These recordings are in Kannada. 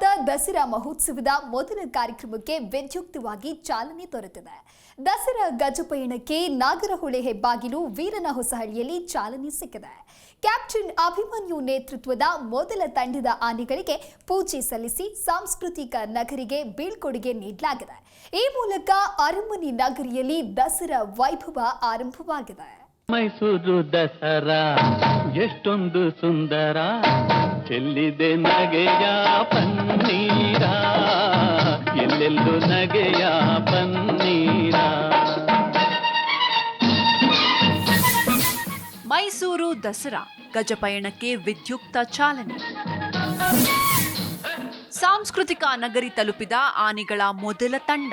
ದಸರಾ ಮಹೋತ್ಸವದ ಮೊದಲ ಕಾರ್ಯಕ್ರಮಕ್ಕೆ ವಿದ್ಯುಕ್ತವಾಗಿ ಚಾಲನೆ ದೊರೆತಿದೆ. ದಸರಾ ಗಜಪಯಣಕ್ಕೆ ನಾಗರಹೊಳೆ ಹೆಬ್ಬಾಗಿಲು ವೀರನ ಹೊಸಹಳ್ಳಿಯಲ್ಲಿ ಚಾಲನೆ ಸಿಕ್ಕಿದೆ. ಕ್ಯಾಪ್ಟನ್ ಅಭಿಮನ್ಯು ನೇತೃತ್ವದ ಮೊದಲ ತಂಡದ ಆನೆಗಳಿಗೆ ಪೂಜೆ ಸಲ್ಲಿಸಿ ಸಾಂಸ್ಕೃತಿಕ ನಗರಿಗೆ ಬೀಳ್ಕೊಡುಗೆ ನೀಡಲಾಗಿದೆ. ಈ ಮೂಲಕ ಅರಮನೆ ನಗರಿಯಲ್ಲಿ ದಸರಾ ವೈಭವ ಆರಂಭವಾಗಿದೆ. ಮೈಸೂರು ದಸರಾ, ಎಷ್ಟೊಂದು ಸುಂದರ. ಚೆಲ್ಲಿದೆ ನಗೆಯ ಪನ್ನೀರ? ಎಲ್ಲೆಲ್ಲೂ ನಗೆಯ ಪನ್ನೀರ? ಮೈಸೂರು ದಸರಾ ಗಜಪಯಣಕ್ಕೆ ವಿದ್ಯುಕ್ತ ಚಾಲನೆ. ಸಾಂಸ್ಕೃತಿಕ ನಗರಿ ತಲುಪಿದ ಆನೆಗಳ ಮೊದಲ ತಂಡ.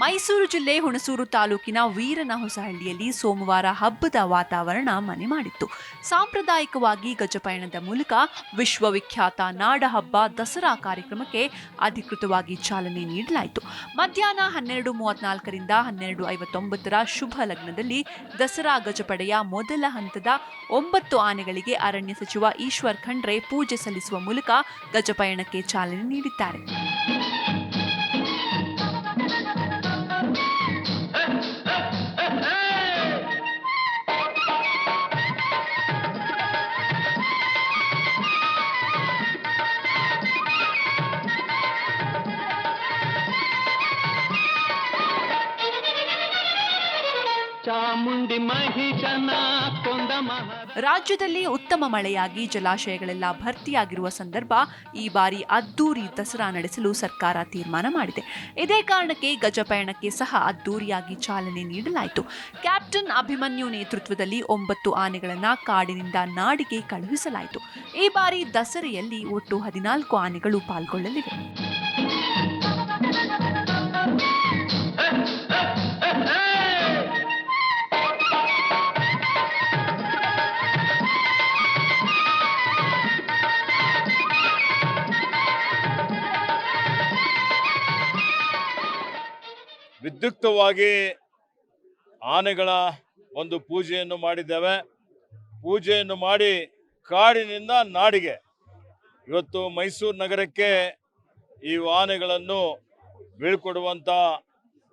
ಮೈಸೂರು ಜಿಲ್ಲೆ ಹುಣಸೂರು ತಾಲೂಕಿನ ವೀರನ ಹೊಸಹಳ್ಳಿಯಲ್ಲಿ ಸೋಮವಾರ ಹಬ್ಬದ ವಾತಾವರಣ ಮನೆ ಮಾಡಿತ್ತು. ಸಾಂಪ್ರದಾಯಿಕವಾಗಿ ಗಜಪಯಣದ ಮೂಲಕ ವಿಶ್ವವಿಖ್ಯಾತ ನಾಡಹಬ್ಬ ದಸರಾ ಕಾರ್ಯಕ್ರಮಕ್ಕೆ ಅಧಿಕೃತವಾಗಿ ಚಾಲನೆ ನೀಡಲಾಯಿತು. ಮಧ್ಯಾಹ್ನ ಹನ್ನೆರಡು ಮೂವತ್ನಾಲ್ಕರಿಂದ ಹನ್ನೆರಡು ಐವತ್ತೊಂಬತ್ತರ ಶುಭ ಲಗ್ನದಲ್ಲಿ ದಸರಾ ಗಜಪಡೆಯ ಮೊದಲ ಹಂತದ ಒಂಬತ್ತು ಆನೆಗಳಿಗೆ ಅರಣ್ಯ ಸಚಿವ ಈಶ್ವರ್ ಖಂಡ್ರೆ ಪೂಜೆ ಸಲ್ಲಿಸುವ ಮೂಲಕ ಗಜಪಯಣಕ್ಕೆ ಚಾಲನೆ ನೀಡಿದ್ದಾರೆ. ಚಾಮುಂಡಿ ಮಹಿಷನ ಕೊಂದ ರಾಜ್ಯದಲ್ಲಿ ಉತ್ತಮ ಮಳೆಯಾಗಿ ಜಲಾಶಯಗಳೆಲ್ಲ ಭರ್ತಿಯಾಗಿರುವ ಸಂದರ್ಭ ಈ ಬಾರಿ ಅದ್ದೂರಿ ದಸರಾ ನಡೆಸಲು ಸರ್ಕಾರ ತೀರ್ಮಾನ ಮಾಡಿದೆ. ಇದೇ ಕಾರಣಕ್ಕೆ ಗಜಪಯಣಕ್ಕೆ ಸಹ ಅದ್ದೂರಿಯಾಗಿ ಚಾಲನೆ ನೀಡಲಾಯಿತು. ಕ್ಯಾಪ್ಟನ್ ಅಭಿಮನ್ಯು ನೇತೃತ್ವದಲ್ಲಿ ಒಂಬತ್ತು ಆನೆಗಳನ್ನ ಕಾಡಿನಿಂದ ನಾಡಿಗೆ ಕಳುಹಿಸಲಾಯಿತು. ಈ ಬಾರಿ ದಸರೆಯಲ್ಲಿ ಒಟ್ಟು ಹದಿನಾಲ್ಕು ಆನೆಗಳು ಪಾಲ್ಗೊಳ್ಳಲಿವೆ. ವಿದ್ಯುಕ್ತವಾಗಿ ಆನೆಗಳ ಒಂದು ಪೂಜೆಯನ್ನು ಮಾಡಿದ್ದೇವೆ. ಪೂಜೆಯನ್ನು ಮಾಡಿ ಕಾಡಿನಿಂದ ನಾಡಿಗೆ. ಇವತ್ತು ಮೈಸೂರು ನಗರಕ್ಕೆ ಈ ಆನೆಗಳನ್ನು ಬೀಳ್ಕೊಡುವಂಥ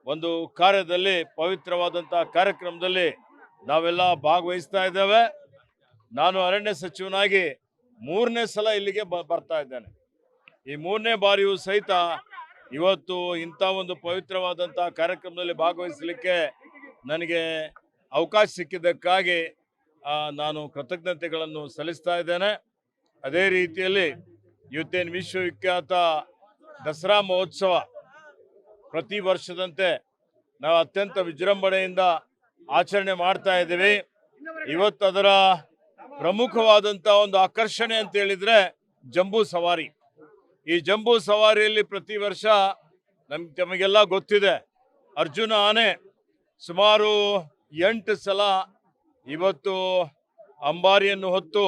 ಒಂದು ಕಾರ್ಯದಲ್ಲಿ ಪವಿತ್ರವಾದಂಥ ಕಾರ್ಯಕ್ರಮದಲ್ಲಿ ನಾವೆಲ್ಲ ಭಾಗವಹಿಸ್ತಾ ಇದ್ದೇವೆ. ನಾನು ಅರಣ್ಯ ಸಚಿವನಾಗಿ ಮೂರನೇ ಸಲ ಇಲ್ಲಿಗೆ ಬರ್ತಾ ಇದ್ದೇನೆ. ಈ ಮೂರನೇ ಬಾರಿಯೂ ಸಹಿತ ಇವತ್ತು ಇಂಥ ಒಂದು ಪವಿತ್ರವಾದಂಥ ಕಾರ್ಯಕ್ರಮದಲ್ಲಿ ಭಾಗವಹಿಸಲಿಕ್ಕೆ ನನಗೆ ಅವಕಾಶ ಸಿಕ್ಕಿದ್ದಕ್ಕಾಗಿ ನಾನು ಕೃತಜ್ಞತೆಗಳನ್ನು ಸಲ್ಲಿಸ್ತಾ ಇದ್ದೇನೆ. ಅದೇ ರೀತಿಯಲ್ಲಿ ಇವತ್ತೇನು ವಿಶ್ವವಿಖ್ಯಾತ ದಸರಾ ಮಹೋತ್ಸವ ಪ್ರತಿ ವರ್ಷದಂತೆ ನಾವು ಅತ್ಯಂತ ವಿಜೃಂಭಣೆಯಿಂದ ಆಚರಣೆ ಮಾಡ್ತಾ ಇದ್ದೀವಿ. ಇವತ್ತು ಅದರ ಪ್ರಮುಖವಾದಂಥ ಒಂದು ಆಕರ್ಷಣೆ ಅಂತ ಹೇಳಿದರೆ ಜಂಬೂ ಸವಾರಿ. ಈ ಜಂಬೂ ಸವಾರಿಯಲ್ಲಿ ಪ್ರತಿ ವರ್ಷ ನಮ್, ತಮಗೆಲ್ಲ ಗೊತ್ತಿದೆ. ಅರ್ಜುನ ಆನೆ ಸುಮಾರು ಎಂಟು ಸಲ ಇವತ್ತು ಅಂಬಾರಿಯನ್ನು ಹೊತ್ತು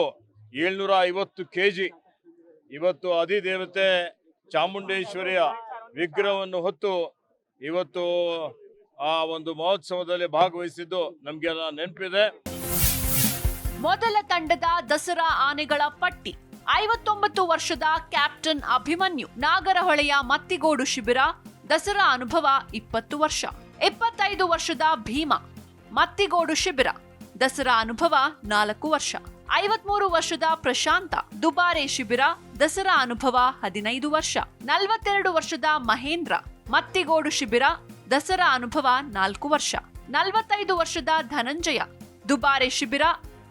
ಏಳ್ನೂರ ಐವತ್ತು ಕೆ ಜಿ ಇವತ್ತು ಅಧಿದೇವತೆ ಚಾಮುಂಡೇಶ್ವರಿಯ ವಿಗ್ರಹವನ್ನು ಹೊತ್ತು ಇವತ್ತು ಆ ಒಂದು ಮಹೋತ್ಸವದಲ್ಲಿ ಭಾಗವಹಿಸಿದ್ದು ನಮಗೆಲ್ಲ ನೆನಪಿದೆ. ಮೊದಲ ತಂಡದ ದಸರಾ ಆನೆಗಳ ಪಟ್ಟಿ. ಐವತ್ತೊಂಬತ್ತು ವರ್ಷದ ಕ್ಯಾಪ್ಟನ್ ಅಭಿಮನ್ಯು ನಾಗರಹೊಳೆಯ ಮತ್ತಿಗೋಡು ಶಿಬಿರ, ದಸರಾ ಅನುಭವ ಇಪ್ಪತ್ತು ವರ್ಷ. ಇಪ್ಪತ್ತೈದು ವರ್ಷದ ಭೀಮ, ಮತ್ತಿಗೋಡು ಶಿಬಿರ, ದಸರಾ ಅನುಭವ ನಾಲ್ಕು ವರ್ಷ. ಐವತ್ಮೂರು ವರ್ಷದ ಪ್ರಶಾಂತ, ದುಬಾರೆ ಶಿಬಿರ, ದಸರಾ ಅನುಭವ ಹದಿನೈದು ವರ್ಷ. ನಲವತ್ತೆರಡು ವರ್ಷದ ಮಹೇಂದ್ರ, ಮತ್ತಿಗೋಡು ಶಿಬಿರ, ದಸರಾ ಅನುಭವ ನಾಲ್ಕು ವರ್ಷ. ನಲವತ್ತೈದು ವರ್ಷದ ಧನಂಜಯ, ದುಬಾರೆ ಶಿಬಿರ,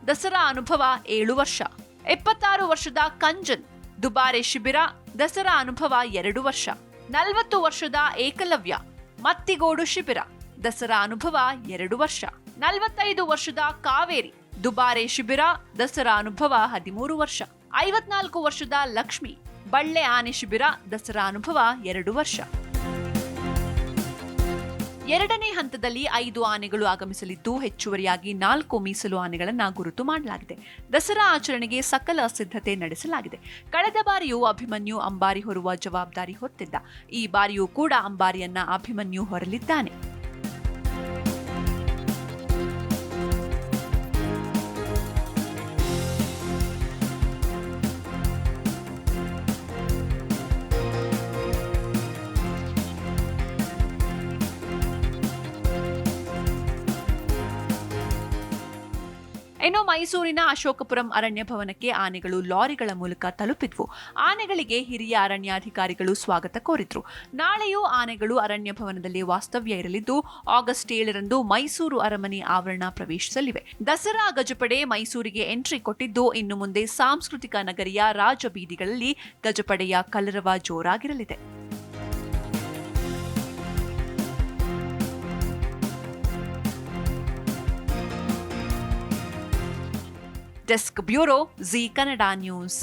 ದಸರಾ ಅನುಭವ ಏಳು ವರ್ಷ. ಎಪ್ಪತ್ತಾರು ವರ್ಷದ ಕಂಜನ್, ದುಬಾರೆ ಶಿಬಿರ, ದಸರಾ ಅನುಭವ ಎರಡು ವರ್ಷ, ನಲವತ್ತು ವರ್ಷದ ಏಕಲವ್ಯ, ಮತ್ತಿಗೋಡು ಶಿಬಿರ, ದಸರಾ ಅನುಭವ ಎರಡು ವರ್ಷ, ನಲವತ್ತೈದು ವರ್ಷದ ಕಾವೇರಿ, ದುಬಾರೆ ಶಿಬಿರ, ದಸರಾ ಅನುಭವ ಹದಿಮೂರು ವರ್ಷ, ಐವತ್ನಾಲ್ಕು ವರ್ಷದ ಲಕ್ಷ್ಮಿ, ಬಳ್ಳೆ ಆನೆ ಶಿಬಿರ, ದಸರಾ ಅನುಭವ ಎರಡು ವರ್ಷ. ಎರಡನೇ ಹಂತದಲ್ಲಿ ಐದು ಆನೆಗಳು ಆಗಮಿಸಲಿದ್ದು, ಹೆಚ್ಚುವರಿಯಾಗಿ ನಾಲ್ಕು ಮೀಸಲು ಆನೆಗಳನ್ನು ಗುರುತು ಮಾಡಲಾಗಿದೆ. ದಸರಾ ಆಚರಣೆಗೆ ಸಕಲ ಸಿದ್ಧತೆ ನಡೆಸಲಾಗಿದೆ. ಕಳೆದ ಬಾರಿಯೂ ಅಭಿಮನ್ಯು ಅಂಬಾರಿ ಹೊರುವ ಜವಾಬ್ದಾರಿ ಹೊತ್ತಿದ್ದ. ಈ ಬಾರಿಯೂ ಕೂಡ ಅಂಬಾರಿಯನ್ನ ಅಭಿಮನ್ಯು ಹೊರಲಿದ್ದಾನೆ. ಇನ್ನು ಮೈಸೂರಿನ ಅಶೋಕಪುರಂ ಅರಣ್ಯ ಭವನಕ್ಕೆ ಆನೆಗಳು ಲಾರಿಗಳ ಮೂಲಕ ತಲುಪಿದ್ವು. ಆನೆಗಳಿಗೆ ಹಿರಿಯ ಅರಣ್ಯಾಧಿಕಾರಿಗಳು ಸ್ವಾಗತ ಕೋರಿದ್ರು. ನಾಳೆಯೂ ಆನೆಗಳು ಅರಣ್ಯ ಭವನದಲ್ಲಿ ವಾಸ್ತವ್ಯ ಇರಲಿದ್ದು, ಆಗಸ್ಟ್ ಏಳರಂದು ಮೈಸೂರು ಅರಮನೆ ಆವರಣ ಪ್ರವೇಶಿಸಲಿವೆ. ದಸರಾ ಗಜಪಡೆ ಮೈಸೂರಿಗೆ ಎಂಟ್ರಿ ಕೊಟ್ಟಿದ್ದು, ಇನ್ನು ಮುಂದೆ ಸಾಂಸ್ಕೃತಿಕ ನಗರಿಯ ರಾಜಬೀದಿಗಳಲ್ಲಿ ಗಜಪಡೆಯ ಕಲರವ ಜೋರಾಗಿರಲಿದೆ. desk bureau Zee Kannada news